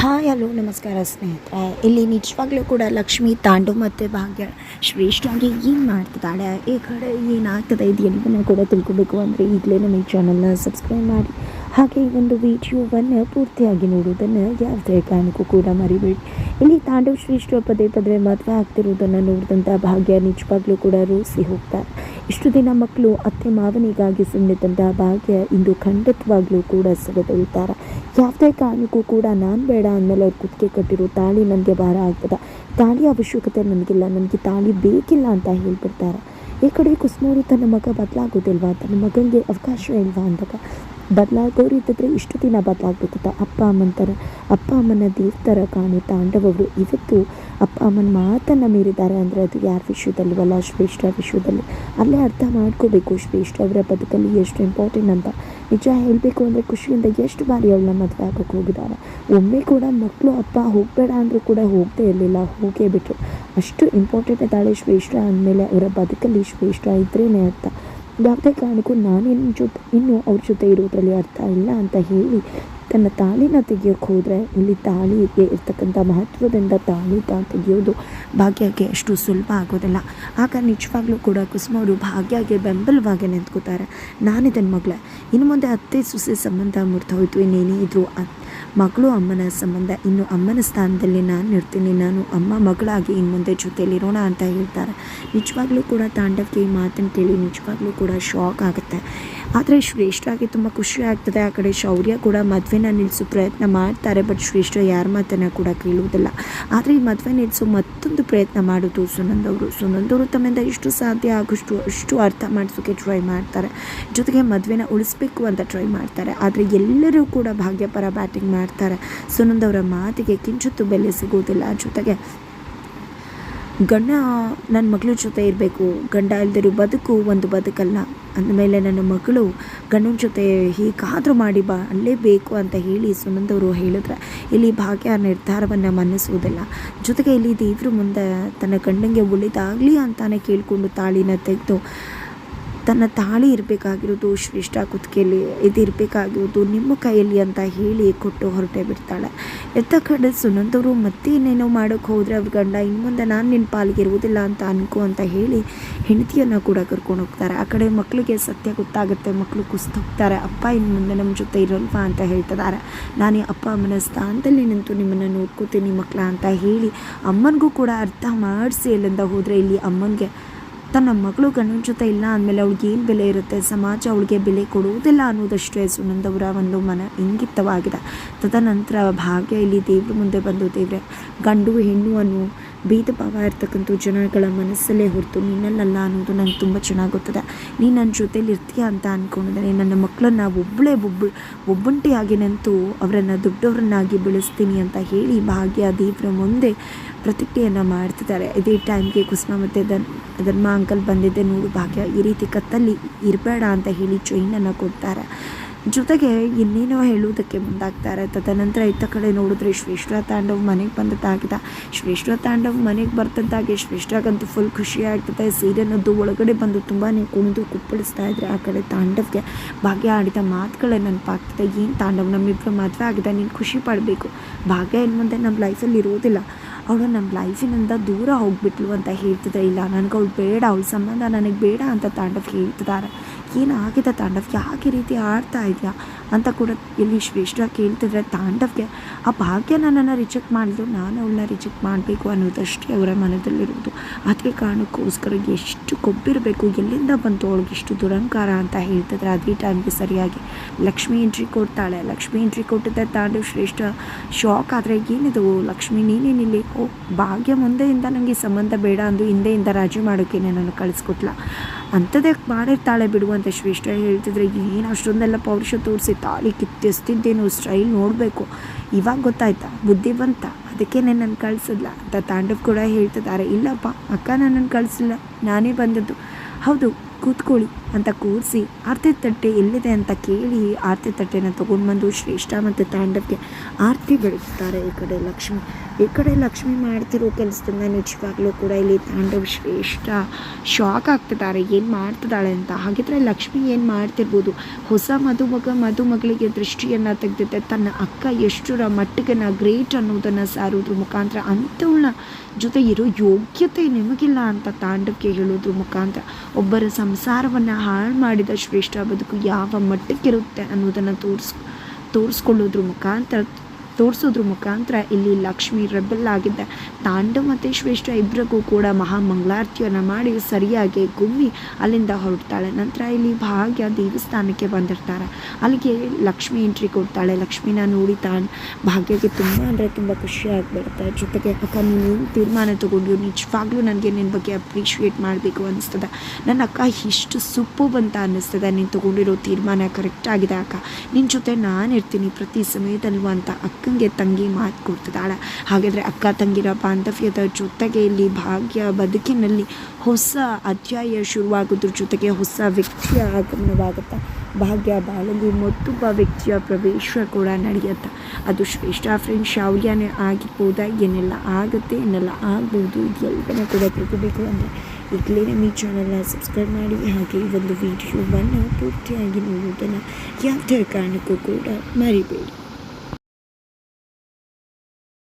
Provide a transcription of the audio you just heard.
Hi, hello, ನಮಸ್ಕಾರ ಸ್ನೇಹಿತರೆ. ಇಲ್ಲಿ ನಿಜವಾಗ್ಲೂ ಕೂಡ ಲಕ್ಷ್ಮಿ, ತಾಂಡು ಮತ್ತು ಭಾಗ್ಯ ಶ್ರೇಷ್ಠವಾಗಿ ಏನು ಮಾಡ್ತಿದ್ದಾಳೆ? ಈ ಕಡೆ ಏನಾಗ್ತದೆ ಇದು ನಾನು ಕೂಡ ತಿಳ್ಕೊಬೇಕು ಅಂದರೆ ಈಗಲೇ ನಮ್ಮ ಈ ಚಾನಲ್ನ ಸಬ್ಸ್ಕ್ರೈಬ್ ಮಾಡಿ. ಹಾಗೆ ಈ ಒಂದು ವಿಡಿಯೋವನ್ನು ಪೂರ್ತಿಯಾಗಿ ನೋಡುವುದನ್ನು ಯಾವುದೇ ಕಾರಣಕ್ಕೂ ಕೂಡ ಮರಿಬೇಡಿ. ಇಲ್ಲಿ ತಾಂಡವ ಶ್ರೇಷ್ಠ ಪದೇ ಪದೇ ಮದುವೆ ಆಗ್ತಿರುವುದನ್ನು ನೋಡಿದಂಥ ಭಾಗ್ಯ ನಿಜವಾಗ್ಲೂ ಕೂಡ ರೋಸಿ ಹೋಗ್ತಾರೆ ಇಷ್ಟು ದಿನ ಮಕ್ಕಳು ಅತ್ತೆ ಮಾವನಿಗಾಗಿ ಸುಮ್ಮನಿದ್ದಂಥ ಭಾಗ್ಯ ಇಂದು ಖಂಡಿತವಾಗ್ಲೂ ಕೂಡ ಸೆಳೆದೊಳ್ತಾರೆ ಯಾವುದೇ ಕಾರಣಕ್ಕೂ ಕೂಡ ನಾನು ಬೇಡ ಅಂದಮೇಲೆ ಅವ್ರು ಕುತ್ತಿಗೆ ಕಟ್ಟಿರೋ ತಾಳಿ ನನಗೆ ಭಾರ ಆಗ್ತದ. ತಾಳಿ ಅವಶ್ಯಕತೆ ನನಗಿಲ್ಲ, ನನಗೆ ತಾಳಿ ಬೇಕಿಲ್ಲ ಅಂತ ಹೇಳ್ಬಿಡ್ತಾರೆ. ಈ ಕಡೆ ಕುಸ್ನೂರು ತನ್ನ ಮಗ ಬದಲಾಗೋದಿಲ್ವಾ? ತನ್ನ ಮಗನಿಗೆ ಅವಕಾಶ ಇಲ್ವಾ ಅಂದಾಗ? ಬದಲಾಗೋರು ಇದ್ದಿದ್ರೆ ಇಷ್ಟು ದಿನ ಬದಲಾಗಬೇಕಿತ್ತ ಅಪ್ಪ ಅಮ್ಮನ ಥರ, ಅಪ್ಪ ಅಮ್ಮನ ದೇವ್ರ ಥರ ಕಾಣೋ ತಾಂಡವರು ಇವತ್ತು ಅಪ್ಪ ಅಮ್ಮನ ಮಾತನ್ನು ಮೀರಿದ್ದಾರೆ ಅಂದರೆ ಅದು ಯಾರ ವಿಷಯದಲ್ಲವಲ್ಲ? ಶ್ರೇಷ್ಠ ವಿಷಯದಲ್ಲಿ. ಅಲ್ಲೇ ಅರ್ಥ ಮಾಡ್ಕೋಬೇಕು. ಶ್ರೇಷ್ಠ ಅವರ ಬದುಕಲ್ಲಿ ಎಷ್ಟು ಇಂಪಾರ್ಟೆಂಟ್ ಅಂತ. ನಿಜ ಹೇಳಬೇಕು ಅಂದರೆ ಖುಷಿಯಿಂದ ಎಷ್ಟು ಬಾರಿ ಅವಳನ್ನ ಮದುವೆ ಆಗೋಕ್ಕೆ ಹೋಗಿದ್ದಾರೆ ಒಮ್ಮೆ ಕೂಡ ಮಕ್ಕಳು ಅಪ್ಪ ಹೋಗಬೇಡ ಅಂದರೂ ಕೂಡ ಹೋಗದೇ ಇರಲಿಲ್ಲ. ಹೋಗೇ ಬಿಟ್ಟರು ಅಷ್ಟು ಇಂಪಾರ್ಟೆಂಟ್ ಇದ್ದಾಳೆ ಶ್ರೇಷ್ಠ ಅಂದಮೇಲೆ ಅವರ ಬದುಕಲ್ಲಿ ಶ್ರೇಷ್ಠ ಇದ್ರೇ ಅರ್ಥ. ಯಾವುದೇ ಕಾರಣಕ್ಕೂ ನಾನಿನ್ನ ಜೊತೆ ಇನ್ನು ಅವ್ರ ಜೊತೆ ಇರೋದ್ರಲ್ಲಿ ಅರ್ಥ ಇಲ್ಲ ಅಂತ ಹೇಳಿ ತನ್ನ ತಾಳಿನ ತೆಗಿಯೋಕ್ಕೆ ಹೋದರೆ ಇಲ್ಲಿ ತಾಳಿಗೆ ಇರ್ತಕ್ಕಂಥ ಮಹತ್ವದಿಂದ ತಾಳಿ ತೆಗೆಯೋದು ಭಾಗ್ಯಕ್ಕೆ ಅಷ್ಟು ಸುಲಭ ಆಗೋದಿಲ್ಲ. ಆಗ ನಿಜವಾಗ್ಲೂ ಕೂಡ ಕುಸುಮವರು ಭಾಗ್ಯಗೆ ಬೆಂಬಲವಾಗಿ ನಿಂತ್ಕೋತಾರೆ ನಾನಿದನ್ನ ಮಗಳೇ. ಇನ್ನು ಮುಂದೆ ಅತ್ತೆ ಸುಸೆ ಸಂಬಂಧ ಮುರಿದೋಯ್ತು, ಇನ್ನೇನೇ ಇದ್ರು ಮಗಳು ಅಮ್ಮನ ಸಂಬಂಧ ಇನ್ನು ಅಮ್ಮನ ಸ್ಥಾನದಲ್ಲಿ ನಾನು ಇರ್ತೀನಿ. ನಾನು ಅಮ್ಮ ಮಗಳಾಗಿ ಇನ್ನು ಮುಂದೆ ಜೊತೆಯಲ್ಲಿರೋಣ ಅಂತ ಹೇಳ್ತಾರೆ. ನಿಜವಾಗ್ಲೂ ಕೂಡ ತಾಂಡವ್ಗೆ ಈ ಮಾತನ್ನು ಕೇಳಿ ನಿಜವಾಗ್ಲೂ ಕೂಡ ಶಾಕ್ ಆಗುತ್ತೆ. ಆದರೆ ಶ್ರೇಷ್ಠಾಗಿ ತುಂಬ ಖುಷಿ ಆಗ್ತದೆ. ಆ ಕಡೆ ಶೌರ್ಯ ಕೂಡ ಮದುವೆನ ನಿಲ್ಲಿಸೋ ಪ್ರಯತ್ನ ಮಾಡ್ತಾರೆ, ಬಟ್ ಶ್ರೇಷ್ಠ ಯಾರ ಮಾತನ್ನು ಕೂಡ ಕೇಳುವುದಿಲ್ಲ. ಆದರೆ ಈ ಮದುವೆ ನಿಲ್ಲಿಸೋ ಮತ್ತೊಂದು ಪ್ರಯತ್ನ ಮಾಡೋದು ಸುನಂದವರು ಸುನಂದವರು ತಮ್ಮಿಂದ ಎಷ್ಟು ಸಾಧ್ಯ ಆಗೋಷ್ಟು, ಅಷ್ಟು ಅರ್ಥ ಮಾಡಿಸೋಕೆ ಟ್ರೈ ಮಾಡ್ತಾರೆ. ಜೊತೆಗೆ ಮದುವೆನ ಉಳಿಸ್ಬೇಕು ಅಂತ ಟ್ರೈ ಮಾಡ್ತಾರೆ. ಆದರೆ ಎಲ್ಲರೂ ಕೂಡ ಭಾಗ್ಯಪರ ಬ್ಯಾಟಿಂಗ್ ಮಾಡ್ತಾರೆ. ಸುನಂದವರ ಮಾತಿಗೆ ಕಿಂಚಿತ್ತು ಬೆಲೆ ಸಿಗೋದಿಲ್ಲ ಜೊತೆಗೆ ಗಂಡ ನನ್ನ ಮಗಳ ಜೊತೆ ಇರಬೇಕು. ಗಂಡ ಇಲ್ದಿರೋ ಬದುಕು ಒಂದು ಬದುಕಲ್ಲ. ಅಂದಮೇಲೆ ನನ್ನ ಮಗಳು ಗಂಡನ ಜೊತೆ ಹೀಗಾದರೂ ಮಾಡಿ ಬಾ, ಅಲ್ಲೇ ಬೇಕು ಅಂತ ಹೇಳಿ ಸುನಂದವರು ಹೇಳಿದ್ರೆ ಇಲ್ಲಿ ಭಾಗ್ಯ ನಿರ್ಧಾರವನ್ನು ಮನ್ನಿಸುವುದಿಲ್ಲ. ಜೊತೆಗೆ ಇಲ್ಲಿ ದೇವರು ಮುಂದೆ ತನ್ನ ಗಂಡನಿಗೆ ಉಳಿದಾಗಲಿ ಅಂತಾನೆ ಕೇಳಿಕೊಂಡು ತಾಳಿನ ತೆಗೆದು ತನ್ನ ತಾಳಿ ಇರಬೇಕಾಗಿರೋದು ಶ್ರೇಷ್ಠ ಕುತ್ತಿಗೆಯಲ್ಲಿ ಇದಿರಬೇಕಾಗಿರೋದು ನಿಮ್ಮ ಕೈಯಲ್ಲಿ ಅಂತ ಹೇಳಿ ಕೊಟ್ಟು ಹೊರಟೆ ಬಿಡ್ತಾಳೆ. ಎತ್ತ ಕಡೆ ಸುನಂದವರು ಮತ್ತೆ ಇನ್ನೇನೋ ಮಾಡೋಕ್ಕೆ ಹೋದರೆ ಅವ್ರ ಗಂಡ, ಇನ್ನು ಮುಂದೆ ನಾನು ನಿನ್ನ ಪಾಲಿಗೆ ಇರುವುದಿಲ್ಲ ಅಂತ ಅನ್ಕೋ ಅಂತ ಹೇಳಿ ಹೆಂಡತಿಯನ್ನು ಕೂಡ ಕರ್ಕೊಂಡು ಹೋಗ್ತಾರೆ. ಆ ಕಡೆ ಮಕ್ಕಳಿಗೆ ಸತ್ಯ ಗೊತ್ತಾಗುತ್ತೆ ಮಕ್ಕಳು ಕುಸ್ತೋಗ್ತಾರೆ. ಅಪ್ಪ, ಇನ್ನು ಮುಂದೆ ನಮ್ಮ ಜೊತೆ ಇರಲ್ವಾ ಅಂತ ಹೇಳ್ತಿದ್ದಾರೆ. ನಾನು ಅಪ್ಪ ಅಮ್ಮನ ಸ್ಥಾನದಲ್ಲಿ ನಿಂತು ನಿಮ್ಮನ್ನು ನೋಡ್ಕೋತೀನಿ ಮಕ್ಕಳ ಅಂತ ಹೇಳಿ ಅಮ್ಮನಿಗೂ ಕೂಡ ಅರ್ಥ ಮಾಡಿಸಿ ಅಲ್ಲಿಂದ ಹೋದರೆ ಇಲ್ಲಿ ಅಮ್ಮನಿಗೆ ತನ್ನ ಮಗಳು ಗಂಡನ ಜೊತೆ ಇಲ್ಲ ಅಂದಮೇಲೆ ಅವಳಿಗೆ ಏನು ಬೆಲೆ ಇರುತ್ತೆ? ಸಮಾಜ ಅವಳಿಗೆ ಬೆಲೆ ಕೊಡುವುದಿಲ್ಲ ಅನ್ನೋದಷ್ಟೇ ಸುನಂದವರ ಒಂದು ಮನ ಇಂಗಿತವಾಗಿದೆ. ತದನಂತರ ಭಾಗ್ಯ ಇಲ್ಲಿ ದೇವ್ರ ಮುಂದೆ ಬಂದು, ದೇವ್ರೆ, ಗಂಡು ಹೆಣ್ಣು ಅನ್ನೋ ಭೇದ ಭಾವ ಇರ್ತಕ್ಕಂಥ ಜನಗಳ ಮನಸ್ಸಲ್ಲೇ ಹೊರತು ನಿನ್ನಲ್ಲಲ್ಲ ಅನ್ನೋದು ನಂಗೆ ತುಂಬ ಚೆನ್ನಾಗಿ ಗೊತ್ತದೆ ನೀನು ನನ್ನ ಜೊತೇಲಿ ಇರ್ತೀಯ ಅಂತ ಅಂದ್ಕೊಂಡಿದ್ದೇನೆ ನನ್ನ ಮಕ್ಕಳನ್ನ ಒಬ್ಬಳೇ ಒಬ್ಬ, ಒಬ್ಬಂಟಿಯಾಗಿ ನಿಂತು ಅವರನ್ನು ದೊಡ್ಡವರನ್ನಾಗಿ ಬೆಳೆಸ್ತೀನಿ ಅಂತ ಹೇಳಿ ಭಾಗ್ಯ ದೇವರ ಮುಂದೆ ಪ್ರತಿಕ್ರಿಯೆಯನ್ನು ಮಾಡ್ತಿದ್ದಾರೆ. ಇದೇ ಟೈಮ್ಗೆ ಕುಸುಮ ಮತ್ತು ಧನ್, ಧರ್ಮ ಅಂಕಲ್ ಬಂದಿದ್ದೆ ನೋಡು ಭಾಗ್ಯ. ಈ ರೀತಿ ಕತ್ತಲ್ಲಿ ಇರಬೇಡ ಅಂತ ಹೇಳಿ ಚೈನನ್ನು ಕೊಡ್ತಾರೆ. ಜೊತೆಗೆ ಇನ್ನೇನೋ ಹೇಳುವುದಕ್ಕೆ ಮುಂದಾಗ್ತಾರೆ. ತದನಂತರ ಇತ್ತ ಕಡೆ ನೋಡಿದ್ರೆ ಶ್ರೇಷ್ಠ ತಾಂಡವ್ ಮನೆಗೆ ಬಂದದ್ದಾಗಿದೆ. ಶ್ರೇಷ್ಠ ತಾಂಡವ್ ಮನೆಗೆ ಬರ್ತದ್ದಾಗೆ ಶ್ರೇಷ್ಠಗಂತೂ ಫುಲ್ ಖುಷಿ ಆಗ್ತದೆ ಸೀರೆನದ್ದು ಒಳಗಡೆ ಬಂದು ತುಂಬಾ ಕುಣಿದು ಕುಪ್ಪಳಿಸ್ತಾ ಇದ್ರೆ ಆ ಕಡೆ ತಾಂಡವ್ಗೆ ಭಾಗ್ಯ ಆಡಿದ ಮಾತುಗಳೇ ನೆನಪಾಗ್ತದೆ. ಏನು ತಾಂಡವ್? ನಮ್ಮಿಬ್ಬರು ಮದುವೆ ಆಗಿದೆ. ನೀನು ಖುಷಿ ಪಡಬೇಕು. ಭಾಗ್ಯ ಇನ್ನು ಮುಂದೆ ನಮ್ಮ ಲೈಫಲ್ಲಿ ಇರೋದಿಲ್ಲ. ಅವಳು ನಮ್ಮ ಲೈಫಿನಿಂದ ದೂರ ಹೋಗ್ಬಿಟ್ಲು ಅಂತ ಹೇಳ್ತಿದ್ರೆ ಇಲ್ಲ. ನನಗೆ ಅವಳು ಬೇಡ, ಅವಳ ಸಂಬಂಧ ನನಗೆ ಬೇಡ ಅಂತ ತಾಂಡವ್ ಹೇಳ್ತಿದ್ದಾರೆ. ಏನಾಗಿದೆ ತಾಂಡವ್ ಯಾಕೆ ರೀತಿ ಆಡ್ತಾ ಇದೆಯಾ? ಅಂತ ಕೂಡ ಇಲ್ಲಿ ಶ್ರೇಷ್ಠ ಕೇಳ್ತಿದ್ರೆ, ತಾಂಡವ್ಗೆ, ಆ ಭಾಗ್ಯ ನನ್ನನ್ನು ರಿಜೆಕ್ಟ್ ಮಾಡಿದ್ರು ನಾನು ಅವಳನ್ನ ರಿಜೆಕ್ಟ್ ಮಾಡಬೇಕು ಅನ್ನೋದಷ್ಟೇ ಅವರ ಮನದಲ್ಲಿರೋದು. ಅದಕ್ಕೆ ಕಾರಣಕ್ಕೋಸ್ಕರ ಎಷ್ಟು ಕೊಬ್ಬಿರಬೇಕು, ಎಲ್ಲಿಂದ ಬಂತು ಅವಳಿಗೆ ಇಷ್ಟು ದುರಂಕಾರ ಅಂತ ಹೇಳ್ತಿದ್ರೆ ಅದೇ ಟೈಮ್ಗೆ ಸರಿಯಾಗಿ. ಲಕ್ಷ್ಮಿ ಎಂಟ್ರಿ ಕೊಡ್ತಾಳೆ. ಲಕ್ಷ್ಮಿ ಎಂಟ್ರಿ ಕೊಟ್ಟಿದ್ದೆ ತಾಂಡವ್ ಶ್ರೇಷ್ಠ ಶಾಕ್ ಆದರೆ ಏನಿದು? ಲಕ್ಷ್ಮಿ ನೀನೇನಿಲ್ಲಿ ಓ, ಭಾಗ್ಯ ಮುಂದೆಯಿಂದ ನನಗೆ ಸಂಬಂಧ ಬೇಡ ಅಂದು ಹಿಂದೆಯಿಂದ ರಾಜಿ ಮಾಡೋಕ್ಕೆ ನಾನು ಕಳಿಸ್ಕೊಟ್ಲ? ಅಂಥದ್ದೇ ಮಾಡಿರ್ತಾಳೆ ಬಿಡುವಂತ ಶ್ರೇಷ್ಠ ಹೇಳ್ತಿದ್ರೆ ಏನು ಅಷ್ಟೊಂದೆಲ್ಲ ಪೌರುಷ ತೋರಿಸಿ ತಾಳಿ ಕಿತ್ತೆಸ್ತಿದ್ದೇನು ಸ್ಟೈಲ್ ನೋಡಬೇಕು. ಇವಾಗ ಗೊತ್ತಾಯ್ತಾ? ಬುದ್ಧಿವಂತ. ಅದಕ್ಕೆ ನನ್ನನ್ನು ಕಳಿಸಿದ್ಲ ಅಂತ ತಾಂಡವ್ ಕೂಡ ಹೇಳ್ತಿದ್ದಾರೆ. ಇಲ್ಲಪ್ಪ, ಅಕ್ಕ ನನ್ನನ್ನು ಕಳಿಸಿಲ್ಲ. ನಾನೇ ಬಂದದ್ದು. ಹೌದು, ಕೂತ್ಕೊಳ್ಳಿ ಅಂತ ಕೂರಿಸಿ ಆರತಿ ತಟ್ಟೆ ಎಲ್ಲಿದೆ ಅಂತ ಕೇಳಿ ಆರತಿ ತಟ್ಟೆನ ತೊಗೊಂಡು ಬಂದು ಶ್ರೇಷ್ಠ ಮತ್ತು ತಾಂಡವ್ಗೆ ಆರತಿ ಬೆಳೆಸ್ತಾರೆ ಈ ಕಡೆ ಲಕ್ಷ್ಮಿ. ಈ ಕಡೆ ಲಕ್ಷ್ಮಿ ಮಾಡ್ತಿರೋ ಕೆಲಸದಿಂದ ನಿಜವಾಗ್ಲೂ ಕೂಡ ಇಲ್ಲಿ ತಾಂಡವ್ ಶ್ರೇಷ್ಠ ಶಾಕ್ ಆಗ್ತಿದ್ದಾರೆ. ಏನು ಮಾಡ್ತಿದ್ದಾಳೆ ಅಂತ? ಹಾಗಿದ್ರೆ ಲಕ್ಷ್ಮಿ ಏನು ಮಾಡ್ತಿರ್ಬೋದು? ಹೊಸ ಮದುಮಗ ಮದುಮಗಳಿಗೆ ದೃಷ್ಟಿಯನ್ನು ತೆಗೆದಿದ್ದೆ ತನ್ನ ಅಕ್ಕ ಎಷ್ಟರ ಮಟ್ಟಿಗೆ ನಾ ಗ್ರೇಟ್ ಅನ್ನೋದನ್ನು ಸಾರೋದ್ರ ಮುಖಾಂತರ ಅಂಥವಳ ಜೊತೆ ಇರೋ ಯೋಗ್ಯತೆ ನಿಮಗಿಲ್ಲ ಅಂತ ತಾಂಡವಕ್ಕೆ ಹೇಳೋದ್ರ ಮುಖಾಂತರ ಒಬ್ಬರ ಸಂಸಾರವನ್ನು ಹಾಳು ಮಾಡಿದ ಶ್ರೇಷ್ಠ ಬದುಕು ಯಾವ ಮಟ್ಟಕ್ಕಿರುತ್ತೆ ಅನ್ನೋದನ್ನು ತೋರಿಸ್, ತೋರಿಸ್ಕೊಳ್ಳೋದ್ರ ಮುಖಾಂತರ ತೋರಿಸೋದ್ರ ಮುಖಾಂತರ ಇಲ್ಲಿ ಲಕ್ಷ್ಮಿ ರೆಬೆಲ್ ಆಗಿದ್ದ ತಾಂಡ ಮತ್ತು ಶ್ರೇಷ್ಠ ಇಬ್ಬರಿಗೂ ಕೂಡ ಮಹಾಮಂಗಳಾರತಿಯನ್ನು ಮಾಡಿ ಸರಿಯಾಗಿ ಗುಮ್ಮಿ ಅಲ್ಲಿಂದ ಹೊರಡ್ತಾಳೆ. ನಂತರ ಇಲ್ಲಿ ಭಾಗ್ಯ ದೇವಸ್ಥಾನಕ್ಕೆ ಬಂದಿರ್ತಾರೆ. ಅಲ್ಲಿಗೆ ಲಕ್ಷ್ಮಿ ಎಂಟ್ರಿ ಕೊಡ್ತಾಳೆ. ಲಕ್ಷ್ಮಿನ ನೋಡಿ ತಾನು ಭಾಗ್ಯಕ್ಕೆ ತುಂಬ ಅಂದರೆ ತುಂಬ ಖುಷಿ ಆಗಿಬಿಡುತ್ತೆ. ಜೊತೆಗೆ ಅಕ್ಕ, ನೀನು ತೀರ್ಮಾನ ತೊಗೊಂಡು ನಿಜವಾಗ್ಲೂ ನನಗೆ ನಿನ್ನ ಬಗ್ಗೆ ಅಪ್ರಿಷಿಯೇಟ್ ಮಾಡಬೇಕು ಅನಿಸ್ತದೆ. ನನ್ನ ಅಕ್ಕ ಇಷ್ಟು ಸುಪ್ಪು ಅಂತ ಅನ್ನಿಸ್ತದೆ ನೀನು ತೊಗೊಂಡಿರೋ ತೀರ್ಮಾನ ಕರೆಕ್ಟ್ ಆಗಿದೆ ಅಕ್ಕ. ನಿನ್ನ ಜೊತೆ ನಾನು ಇರ್ತೀನಿ ಪ್ರತಿ ಸಮಯದಲ್ಲೂ ಅಂತ ಅಕ್ಕಂಗೆ ತಂಗಿ ಮಾತು ಕೊಡ್ತಿದ್ದಾಳೆ. ಹಾಗಾದರೆ ಅಕ್ಕ ತಂಗಿರ ಬಾಂಧವ್ಯದ ಜೊತೆಗೆ ಇಲ್ಲಿ ಭಾಗ್ಯ ಬದುಕಿನಲ್ಲಿ ಹೊಸ ಅಧ್ಯಾಯ ಶುರುವಾಗೋದ್ರ ಜೊತೆಗೆ ಹೊಸ ವ್ಯಕ್ತಿಯ ಆಗಮನವಾಗುತ್ತೆ. ಭಾಗ್ಯ ಬಾಳಲ್ಲಿ ಮತ್ತೊಬ್ಬ ವ್ಯಕ್ತಿಯ ಪ್ರವೇಶ ಕೂಡ ನಡೆಯುತ್ತೆ. ಅದು ಶ್ರೇಷ್ಠ ಫ್ರೆಂಡ್ ಶಾವ್ಯನೇ ಆಗಿರ್ಬೋದಾ, ಏನೆಲ್ಲ ಆಗುತ್ತೆ, ಏನೆಲ್ಲ ಆಗ್ಬೋದು ಇದೆಲ್ಲ ಕೂಡ ತಿಳ್ಕೋಬೇಕು ಅಂದರೆ ಈಗಲೇ ನಮ್ಮ ಈ ಚಾನಲ್ನ ಸಬ್ಸ್ಕ್ರೈಬ್ ಮಾಡಿ. ಹಾಗೆ ಈ ಒಂದು ವಿಡಿಯೋವನ್ನು ಪೂರ್ತಿಯಾಗಿ ನೋಡೋದನ್ನು ಯಾವುದೇ ಕಾರಣಕ್ಕೂ ಕೂಡ ಮರಿಬೇಡಿ.